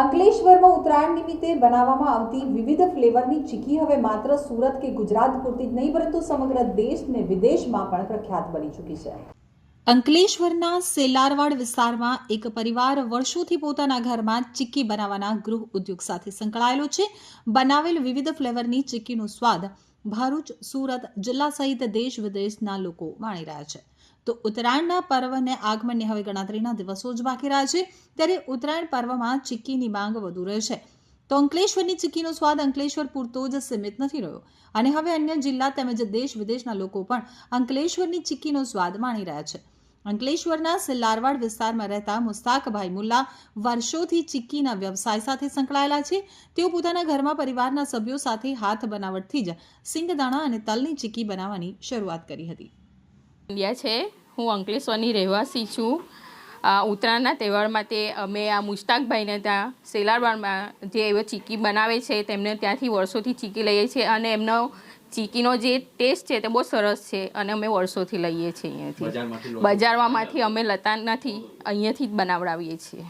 અંકલેશ્વરમાં ઉત્તરાયણ નિમિત્તે બનાવવામાં આવતી વિવિધ ફ્લેવરની ચીકી હવે માત્ર સુરત કે ગુજરાત પૂરતી જ નહીં, પરંતુ સમગ્ર દેશ ને વિદેશમાં પણ પ્રખ્યાત બની ચૂકી છે. અંકલેશ્વરના સેલારવાડ વિસ્તારમાં એક પરિવાર વર્ષોથી પોતાના ઘરમાં ચીક્કી બનાવવાના ગૃહ ઉદ્યોગ સાથે સંકળાયેલો છે. બનાવેલ વિવિધ ફ્લેવરની ચીક્કીનો સ્વાદ ભરૂચ, સુરત જિલ્લા સહિત દેશ વિદેશના લોકો માણી રહ્યા છે. તો ઉત્તરાયણના પર્વને આગમનને હવે ગણતરીના દિવસો જ બાકી રહ્યા છે. ત્યારે ઉત્તરાયણ પર્વમાં ચીક્કીની માંગ વધુ રહે છે. તો અંકલેશ્વરની ચીક્કીનો સ્વાદ અંકલેશ્વર પૂરતો જ સીમિત નથી રહ્યો. અને હવે અન્ય જિલ્લા તેમજ દેશ વિદેશના લોકો પણ અંકલેશ્વરની ચીક્કીનો સ્વાદ માણી રહ્યા છે. અંકલેશ્વરના સિલ્લારવાડ વિસ્તારમાં રહેતા મુસ્તાકભાઈ મુલ્લા વર્ષોથી ચીક્કીના વ્યવસાય સાથે સંકળાયેલા છે. તેઓ પોતાના ઘરમાં પરિવારના સભ્યો સાથે હાથ બનાવટથી જ સિંગદાણા અને તલની ચીક્કી બનાવવાની શરૂઆત કરી હતી. છે. હું અંકલેશ્વરની રહેવાસી છું. ઉત્તરાયણના તહેવારમાં તે અમે આ મુશ્તાકભાઈને ત્યાં સેલારવાડમાં જે એવો ચીકી બનાવે છે તેમને ત્યાંથી વર્ષોથી ચીકી લઈએ છીએ અને એમનો ચીકીનો જે ટેસ્ટ છે તે બહુ સરસ છે અને અમે વર્ષોથી લઈએ છીએ અહીંયાથી. બજારમાંથી અમે લતા નથી અહીંયાથી જ બનાવડાવીએ છીએ.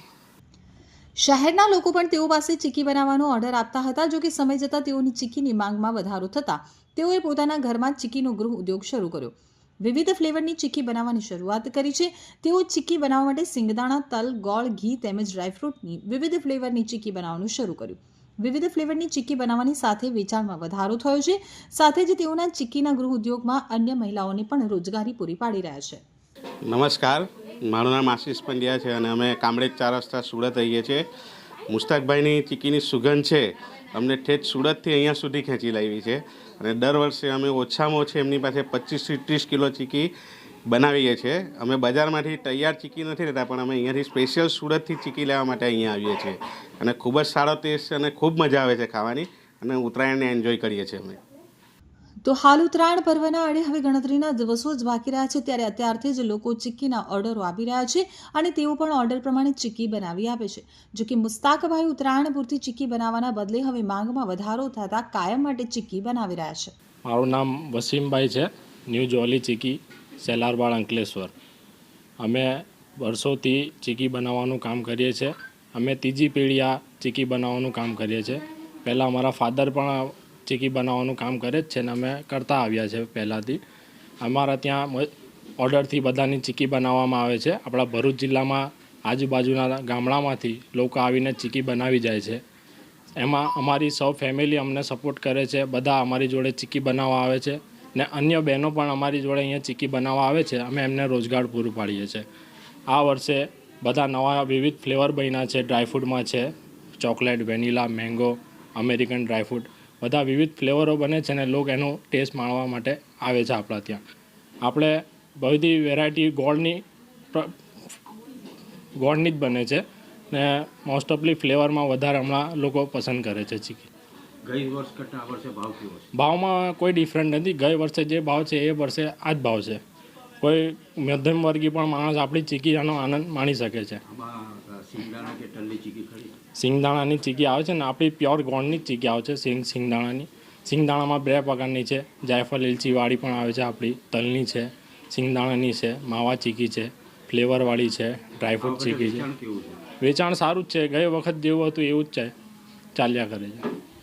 શહેરના લોકો પણ તેઓ પાસે ચીકી બનાવવાનો ઓર્ડર આપતા હતા જો કે સમય જતાં તેઓની ચીકીની માંગમાં વધારો થતાં તેઓએ પોતાના ઘરમાં ચીકીનો ગૃહ ઉદ્યોગ શરૂ કર્યો. વિવિધ ફ્લેવરની ચીકી બનાવવાની શરૂઆત કરી છે. તેઓ ચીકી બનાવવા માટે સિંગદાણા, તલ, ગોળ, ઘી તેમજ ડ્રાયફ્રૂટની વિવિધ ફ્લેવરની ચીકી બનાવવાનું શરૂ કર્યું. વિવિધ ફ્લેવરની ચીકી બનાવવાની સાથે વેચાણમાં વધારો થયો છે. સાથે જ તેઓના ચીક્કીના ગૃહ ઉદ્યોગમાં અન્ય મહિલાઓને પણ રોજગારી પૂરી પાડી રહ્યા છે. નમસ્કાર. મારું નામ આશીષ પંડ્યા છે અને અમે કામરેજ ચાર રસ્તા સુરત રહીએ છીએ. મુસ્તાકભાઈની ચીકીની સુગંધ છે. અમને ઠેઠ સુરતથી અહીંયા સુધી ખેંચી લાવી છે. અને દર વર્ષે અમે ઓછામાં ઓછી એમની પાસે પચીસથી ત્રીસ કિલો ચીકી બનાવીએ છીએ અમે બજારમાંથી તૈયાર ચીકી નથી લેતા, પણ અમે અહીંયાથી સ્પેશિયલ સુરતથી ચીકી લેવા માટે અહીંયા આવીએ છીએ. અને ખૂબ જ સારો ટેસ્ટ છે અને ખૂબ મજા આવે છે ખાવાની. અને ઉત્તરાયણને એન્જોય કરીએ છીએ અમે. તો હાલ ઉત્તરાયણ પર્વના આડે હવે ગણતરીના દિવસો જ બાકી રહ્યા છે. ત્યારે અત્યારથી જ લોકો ચીક્કીના ઓર્ડરો આપી રહ્યા છે અને તેઓ પણ ઓર્ડર પ્રમાણે ચીક્કી બનાવી આપે છે. જો કે મુસ્તાકભાઈ ઉત્તરાયણ પૂરતી ચીક્કી બનાવવાના બદલે હવે માંગમાં વધારો થતાં કાયમ માટે ચીક્કી બનાવી રહ્યા છે. મારું નામ વસીમભાઈ છે. ન્યૂ જોલી ચીકી સેલારબાળ, અંકલેશ્વર. અમે વર્ષોથી ચીકી બનાવવાનું કામ કરીએ છીએ. અમે ત્રીજી પેઢી આ ચીકી બનાવવાનું કામ કરીએ છીએ. પહેલાં અમારા ફાધર પણ ચીકી બનાવવાનું કામ કરે જ છે ને અમે કરતા આવ્યા છે પહેલાંથી. અમારા ત્યાં ઓર્ડરથી બધાની ચીકી બનાવવામાં આવે છે. આપણા ભરૂચ જિલ્લામાં આજુબાજુના ગામડામાંથી લોકો આવીને ચીકી બનાવી જાય છે. એમાં અમારી સૌ ફેમિલી અમને સપોર્ટ કરે છે. બધા અમારી જોડે ચીકી બનાવવા આવે છે ને અન્ય બહેનો પણ અમારી જોડે અહીંયા ચીકી બનાવવા આવે છે. અમે એમને રોજગાર પૂરું પાડીએ છીએ આ વર્ષે બધા નવા વિવિધ ફ્લેવર બન્યા છે. ડ્રાયફ્રૂટમાં છે, chocolate, vanilla, mango, American dry fruit. બધા વિવિધ ફ્લેવરો બને છે ને લોકો એનો ટેસ્ટ માણવા માટે આવે છે આપણા ત્યાં. આપણે બધી વેરાયટી ગોળની ગોળની જ બને છે ને મોસ્ટ ઓફલી ફ્લેવરમાં વધારે હમણાં લોકો પસંદ કરે છે ચીકી. ગઈ વર્ષ કરતાં આ વર્ષે ભાવ કેવો છે? ભાવમાં કોઈ ડિફરન્ટ નથી. ગઈ વર્ષે જે ભાવ છે એ વર્ષે આ જ ભાવ છે. કોઈ મધ્યમ વર્ગી પણ માણસ આપણી ચીકી આનો આનંદ માણી શકે છે. સિંગદાણાની ચીકી આવે છે ને આપણી પ્યોર ગોળની જ ચીકી આવે છે સિંગ સિંગદાણાની. સિંગદાણામાં બે પ્રકારની છે. જાયફળ લીલચીવાળી પણ આવે છે આપણી તલની છે સિંગદાણાની છે માવા ચીકી છે ફ્લેવરવાળી છે ડ્રાયફ્રૂટ ચીકી છે. વેચાણ સારું જ છે. ગઈ વખત જેવું હતું એવું જ છે ચાલ્યા કરે છે.